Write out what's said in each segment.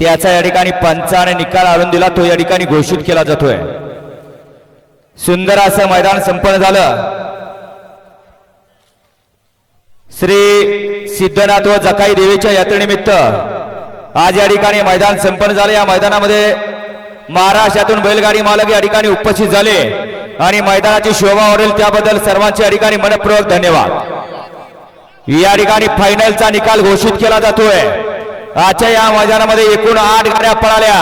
त्याचा या ठिकाणी पंचाने निकाल आणून दिला. तो या ठिकाणी घोषित केला जातोय. सुंदर असं मैदान संपन्न झालं. श्री सिद्धनाथ व जकाई देवीच्या यात्रेनिमित्त आज या ठिकाणी मैदान संपन्न झाले. या मैदानामध्ये महाराष्ट्रातून बैलगाडी मालक या ठिकाणी उपस्थित झाले आणि मैदानाची शोभा वाढेल त्याबद्दल सर्वांचे या ठिकाणी मनपूर्वक धन्यवाद. या ठिकाणी फायनलचा निकाल घोषित केला जातोय. आजच्या या मैदानामध्ये एकूण आठ गाड्या पळाल्या.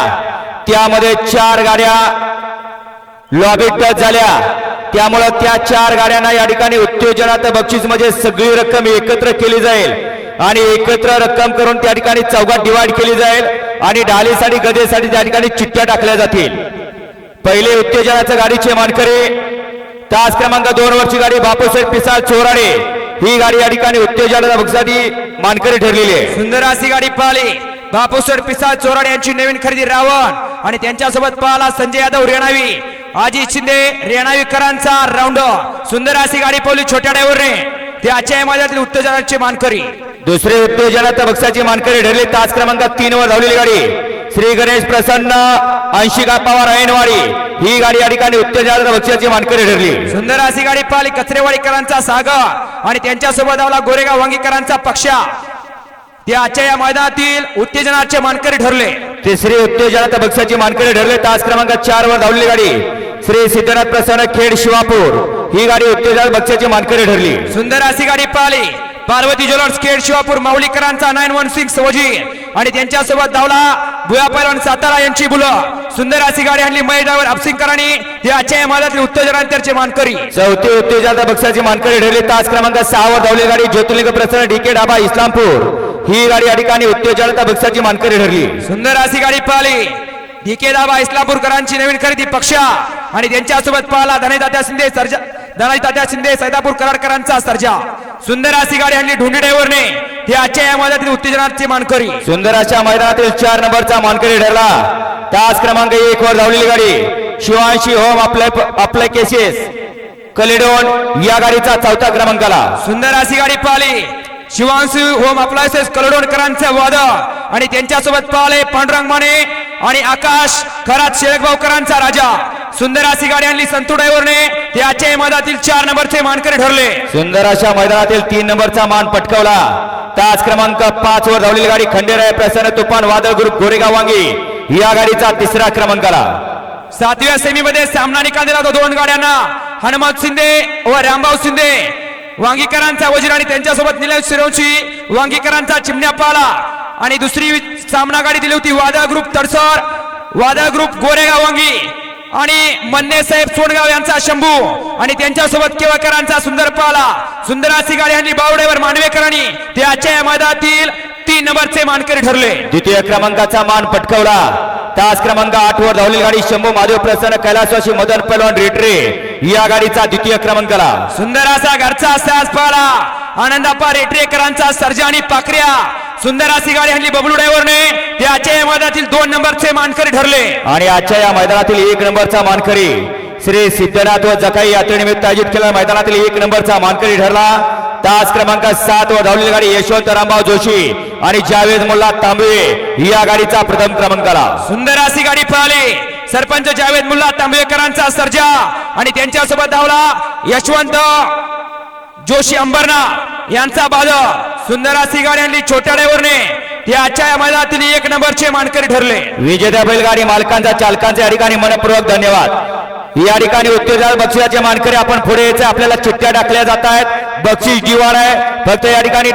त्यामध्ये चार गाड्या लॉबी टच झाल्या. त्यामुळं त्या चार गाड्यांना या ठिकाणी उत्तेजनात बक्षीस म्हणजे सगळी रक्कम एकत्र केली जाईल. आणि एकत्र रक्कम करून त्या ठिकाणी चौघात डिवाइड केली जाईल आणि ढालीसाठी गदेसाठी त्या ठिकाणी चिठ्ठ्या टाकल्या जातील. पहिले उत्तेजनाचं गाडीचे मानकरी तास क्रमांक दोन वरची गाडी बापूसाहेब पिसाळ चोराडे. ही गाडी या ठिकाणी उत्तेजनाच्या बक्षासाठी मानकरी ठरलेली आहे. सुंदर अशी गाडी पळाली. बापूसर पिसाळ चोराड यांची नवीन खरेदी रावण आणि त्यांच्यासोबत पळाला संजय यादव रेणावी. अजित शिंदे रेणावीकरांचा राऊंड सुंदर अशी गाडी पळली छोट्या ड्रायव्हरने. ते आजच्या मैदानातील उत्तेजनाचे मानकरी. दुसरे उत्तेजनात बक्षाची मानकरी ठरली. तास क्रमांक तीन वर धावलेली गाडी. श्री गणेश प्रसन्न अंशिका पवार ऐनवाडी ही गाडी या ठिकाणी उत्तेजनात बक्षाची मानकरी ठरली. सुंदर अशी गाडी पळाली कचरेवाडीकरांचा सागर आणि त्यांच्यासोबत धावला गोरेगाव वांगीकरांचा पक्षा. ते आजच्या या मैदानातील उत्तेजनाचे मानकरी ठरले. तिसरी उत्तेजनात बक्षाची मानकरी ठरले. तास क्रमांक चार वर धावलेली गाडी. श्री सिद्धनाथ प्रसन्न खेड शिवापूर. ही गाडी उत्तेजनात बक्षाची मानकरी ठरली. सुंदर अशी गाडी पळाली पार्वती ज्वेलर्स खेड शिवापूर माऊलीकरांचा नाईन वन सिक्स सवजी आणि त्यांच्यासोबत धावला भुया पैलवान सातारा यांची मुलं. सुंदर अशी गाडी आणली महेश ड्रायव्हर अपसिंगकरांनी ते आजच्या या मैदानातील उत्तेजनांतरचे मानकरी. चौथी उत्तेजनात बक्षाची मानकरी ठरली. तास क्रमांक सहा वर धावलेली गाडी ज्योतिर्लिंग प्रसन्न डीके डाबा इस्लामपूर. ही गाडी या ठिकाणी उत्तेजनात बक्षाची मानकरी ठरली. सुंदर अशी गाडी पळाली डीके दाबा इस्लामपूरकरांची नवीन खरेदी पक्षा. आणि त्यांच्यासोबत पळाला धनय तात्या शिंदे सर्जा धनय तात्या शिंदे सैदापूर कराडकरांचा सर्जा. सुंदर अशी गाडी आणली ढोंडी ड्रायव्हरने ते आजच्या या मैदानातील उत्तेजनाचे मानकरी. सुंदर अशा मैदानातील चार नंबरचा मानकरी ठरला. तास क्रमांक एक वर धावलेली गाडी. शिवांशी होम आपले आपले केसेस. कलिडोन या गाडीचा चौथा क्रमांक आला सुंदर अशी गाडी पळाली. शिवांशू होम अप्लायन्सेस कलडोणकरांचे वादळ आणि त्यांच्यासोबत पळाले पांडुरंग माने आणि आकाश खरात शेळकभाऊकरांचा राजा. सुंदर अशी गाडी आणली संतू ड्रायव्हरने. ते आजच्या या मैदानातील चार नंबरचे मानकरी ठरले. सुंदर अशा मैदानातील तीन नंबरचा मान पटकावला. तास क्रमांक पाच वर धावलेली गाडी खंडेराय प्रसन्न तुफान वादळ ग्रुप गोरेगाव वांगी. या गाडीचा तिसरा क्रमांक आला सातव्या सेमीमध्ये सामना निकाल दिला होता दोन गाड्यांना. हनुमंत शिंदे व रामभाऊ शिंदे. वांगीकरांचा वजीर आणि त्यांच्यासोबत निलेश शिरोची वांगीकरांचा चिमण्या पाला आणि दुसरी सामना गाडी दिली होती वादळ ग्रुप तडसर. वादळ ग्रुप गोरेगाव वांगी. आणि मन्ने साहेब सोनगाव यांचा शंभू आणि त्यांच्यासोबत केवळकरांचा सुंदर पाला. सुंदर अशी गाडी आणली बावडेवर मांडवेकरांनी ते आजच्या या मैदानातील तीन नंबरचे मानकरी ठरले. द्वितीय क्रमांकाचा मान पटकावला. तास क्रमांक आठ वर धावलेली गाडी शंभू महादेव प्रसन्न कैलासवासी मदन पहलवान रेटरे. या गाडीचा द्वितीय क्रमांक आला सुंदर असा घरचा पाला आनंदापा रेटरेकरांचा सर्जा आणि पाकऱ्या. सुंदर अशी गाडी आणली बबलू ड्रायव्हरने. ते आजच्या या मैदानातील दोन नंबरचे मानकरी ठरले. आणि आजच्या या मैदानातील एक नंबरचा मानकरी श्री सिद्धनाथ व जकाई यात्रेनिमित्त आयोजित केलेल्या मैदानातील एक नंबरचा मानकरी ठरला. तास क्रमांक सात वर धावलेली गाडी यशवंत रामभाऊ जोशी आणि जावेद मुल्ला तांबवे या गाडीचा प्रथम क्रमांक आला. सुंदर अशी गाडी पळाली. सरपंच जावेद मुल्ला तांबेकरांचा सर्जा आणि त्यांच्यासोबत धावला यशवंत जोशी अंबरना यांचा बादल. सुंदर अशी गाडी छोट्या ड्रायव्हरने याच्या या मैदानातील एक नंबरचे मानकरी ठरले. विजेत्या बैलगाडी मालकांचा चालकांचे या ठिकाणी मनपूर्वक धन्यवाद. या ठिकाणी उत्तेजन बक्षिसाचे मानकरी आपण पुढे यायचे. आपल्याला चिठ्ठ्या टाकल्या जात आहेत. बक्षीस दिवाळ आहे. फक्त या ठिकाणी